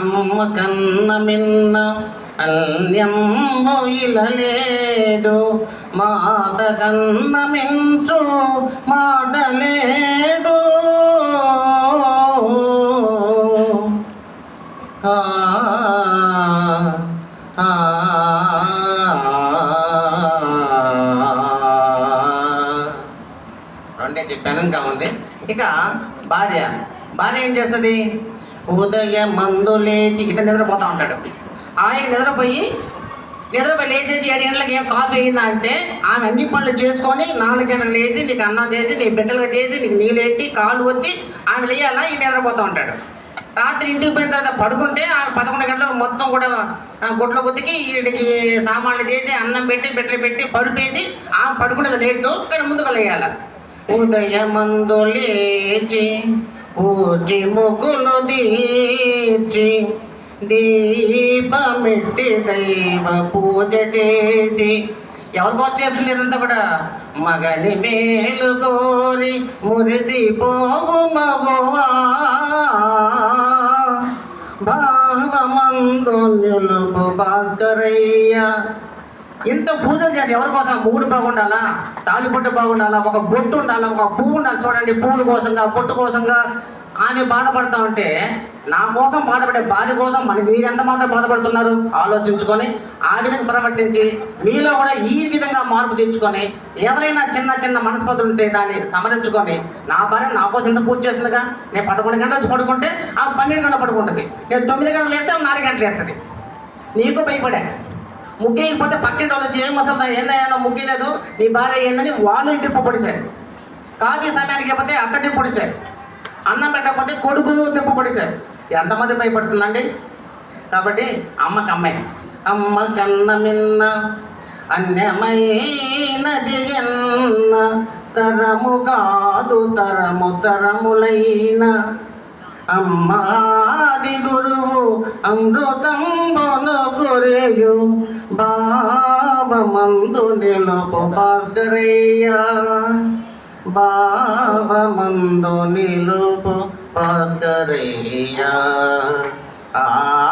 అమ్మ కన్న మిన్న అన్యం ఇలలేదు మాత కన్న మించు మాటలేదు ఆ ఆ రెండే చెప్పాను ఇంకా ఉంది ఇక భార్య భార్య ఏం చేస్తుంది ఉదయం మందు లేచి ఇట్లా నిద్రపోతా ఉంటాడు. ఆయన నిద్రపోయి నిద్రపోయి లేచేసి ఏడు గంటలకు ఏం కాఫీ అయిందంటే ఆమె అన్ని పనులు చేసుకొని నాలుగు గంటలు లేచి నీకు అన్నం చేసి నీ బిడ్డలుగా చేసి నీకు నీళ్ళు ఎట్టి కాళ్ళు వచ్చి ఆమె లేయాలా ఈ నిద్రపోతూ ఉంటాడు. రాత్రి ఇంటికి పోయిన తర్వాత పడుకుంటే ఆ పదకొండు గంటలకు మొత్తం కూడా ఆ, గుడ్ల బుద్ధికి వీడికి సామాన్లు చేసి అన్నం పెట్టి బిడ్డలు పెట్టి పరుపేసి ఆ పడుకునేది లేటు కానీ ముందుకు లేయాలి. ఉదయం మందు లేచి పూజి ముగ్గులు దీచి దీపమిట్టి దైవ పూజ చేసి. ఎవరు పూజ చేస్తుంది ఇదంతా కూడా? మగని మేలు కోరి మురిసిపోవు మగువా. భావమందు నిలుపు భాస్కరయ్య. ఇంత పూజలు చేసి ఎవరి కోసం? మూడు బాగుండాలా? తాలిబొట్టు బాగుండాలా? ఒక బొట్టు ఉండాలా? ఒక పువ్వు ఉండాలి? చూడండి పువ్వుల కోసంగా బొట్టు కోసంగా ఆమె బాధపడతా ఉంటే నా కోసం బాధపడే భార్య కోసం మన మీరు ఎంత మాత్రం బాధపడుతున్నారు? ఆలోచించుకొని ఆ విధంగా ప్రవర్తించి మీలో కూడా ఈ విధంగా మార్పు తెచ్చుకొని ఎవరైనా చిన్న చిన్న మనస్పతులు ఉంటే దాన్ని సమరించుకొని నా భార్య నా కోసం ఎంత పూజ చేస్తుందిగా? నేను పదకొండు గంటలు వచ్చి పడుకుంటే ఆ పన్నెండు గంటలు పడుకుంటుంది. నేను తొమ్మిది గంటలు వేస్తే నాలుగు గంటలు వేస్తుంది నీకు భయపడా. ముగ్గేయకపోతే పక్కింటి వాళ్ళు వచ్చి ఏం అసలు ఏందయ్యా ముగ్గలేదు? నీ భార్య ఏందని వాళ్ళు ఇంటికి పొడిచారు కాఫీ సమయానికి ఇవ్వకపోతే అత్తటి పొడిచారు అన్నం పెట్టకపోతే కొడుకు తిప్ప పొడిచారు ఎంతమంది భయపడుతుందండి? కాబట్టి అమ్మకి అమ్మాయి. అమ్మ కన్నమిన్న అన్యమైనది ఎన్న తరము కాదు తరము తరములైన. అమ్మాది గురువు అమృతం కొరేయు భావమందు నిలుపు భాస్కరయ్య. భావమందు నిలుపు భాస్కరయ్య. ఆ